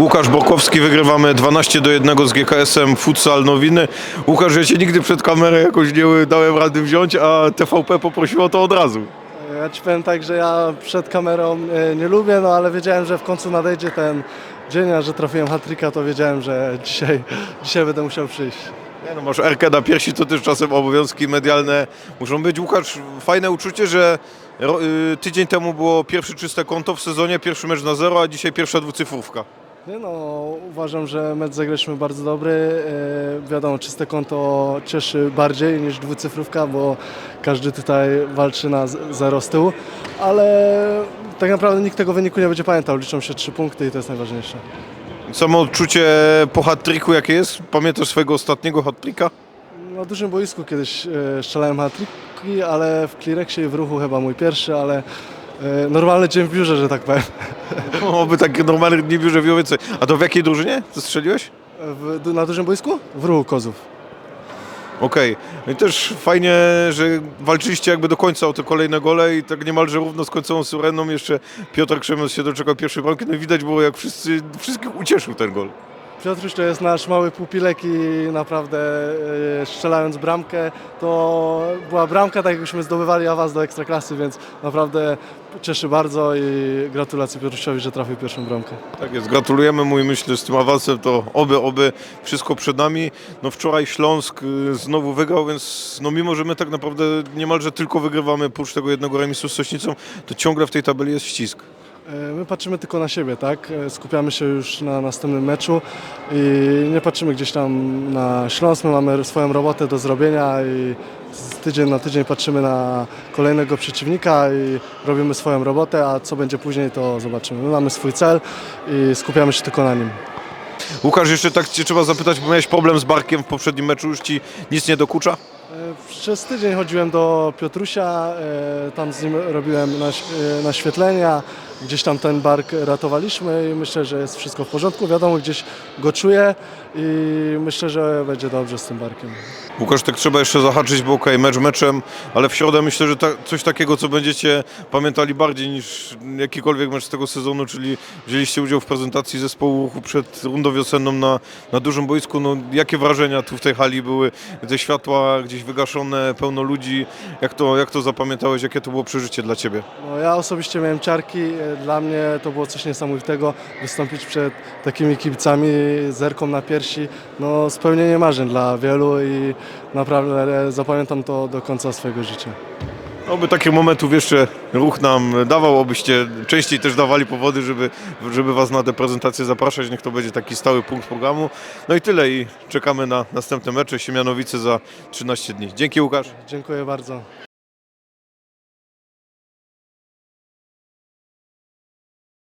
Łukasz Borkowski, wygrywamy 12 do 1 z GKS-em Futsal Nowiny. Łukasz, ja cię nigdy przed kamerę jakoś nie dałem rady wziąć, a TVP poprosiło to od razu. Ja ci powiem tak, że ja przed kamerą e, nie lubię, no ale wiedziałem, że w końcu nadejdzie ten dzień, a że trafiłem hat to wiedziałem, że dzisiaj, dzisiaj będę musiał przyjść. Nie no, masz Erkę na piersi, to też czasem obowiązki medialne muszą być. Łukasz, fajne uczucie, że y, tydzień temu było pierwsze czyste konto w sezonie, pierwszy mecz na zero, a dzisiaj pierwsza dwucyfrówka. No, uważam, że mecz zagraliśmy bardzo dobry. E, wiadomo, czyste konto cieszy bardziej niż dwucyfrówka, bo każdy tutaj walczy na zero z tyłu, ale tak naprawdę nikt tego wyniku nie będzie pamiętał. Liczą się trzy punkty i to jest najważniejsze. Samo odczucie po hat-tricku jakie jest? Pamiętasz swojego ostatniego hat-tricka? Na dużym boisku kiedyś e, strzelałem hat ale w Klirexie i w ruchu chyba mój pierwszy, ale e, normalny dzień w biurze, że tak powiem. Oby takie normalne dni w biurze wziął więcej. A to w jakiej drużynie zastrzeliłeś? W, na dużym boisku? W ruchu Kozów. Okej. No i też fajnie, że walczyliście jakby do końca o te kolejne gole i tak niemalże równo z końcową syreną jeszcze Piotr Krzemios się doczekał pierwszej bramki. No i widać było jak wszyscy, wszystkich ucieszył ten gol. Piotruś to jest nasz mały pupilek i naprawdę e, strzelając bramkę, to była bramka, tak jakbyśmy zdobywali awans do Ekstraklasy, więc naprawdę cieszy bardzo i gratulacje Piotrusiowi, że trafił pierwszą bramkę. Tak jest, gratulujemy mu i myślę, z tym awansem to oby, oby wszystko przed nami. No wczoraj Śląsk y, znowu wygrał, więc no mimo, że my tak naprawdę niemalże tylko wygrywamy, oprócz tego jednego remisu z Sośnicą, to ciągle w tej tabeli jest ścisk. E, My patrzymy tylko na siebie, tak? E, Skupiamy się już na następnym meczu i nie patrzymy gdzieś tam na Śląsk. My mamy swoją robotę do zrobienia i z tydzień na tydzień patrzymy na kolejnego przeciwnika i robimy swoją robotę, a co będzie później to zobaczymy. My mamy swój cel i skupiamy się tylko na nim. Łukasz, jeszcze tak cię trzeba zapytać, bo miałeś problem z Barkiem w poprzednim meczu, już ci nic nie dokucza? E, Przez tydzień chodziłem do Piotrusia, tam z nim robiłem naś- naświetlenia, gdzieś tam ten bark ratowaliśmy i myślę, że jest wszystko w porządku. Wiadomo, gdzieś go czuję i myślę, że będzie dobrze z tym barkiem. Łukasz, tak trzeba jeszcze zahaczyć, bo okej, mecz meczem, ale w środę myślę, że ta, coś takiego, co będziecie pamiętali bardziej niż jakikolwiek mecz z tego sezonu, czyli wzięliście udział w prezentacji zespołu przed rundą wiosenną na, na dużym boisku. No, jakie wrażenia tu w tej hali były? Te światła gdzieś wygaszone, pełno ludzi. Jak to, jak to zapamiętałeś? Jakie to było przeżycie dla Ciebie? No, ja osobiście miałem ciarki, e, dla mnie to było coś niesamowitego, wystąpić przed takimi kibicami, zerką na piersi, no spełnienie marzeń dla wielu i naprawdę zapamiętam to do końca swojego życia. Oby takich momentów jeszcze ruch nam dawał, obyście częściej też dawali powody, żeby, żeby Was na te prezentacje zapraszać. Niech to będzie taki stały punkt programu. No i tyle i czekamy na następne mecze. Siemianowice za 13 dni. Dzięki Łukasz. Dziękuję bardzo.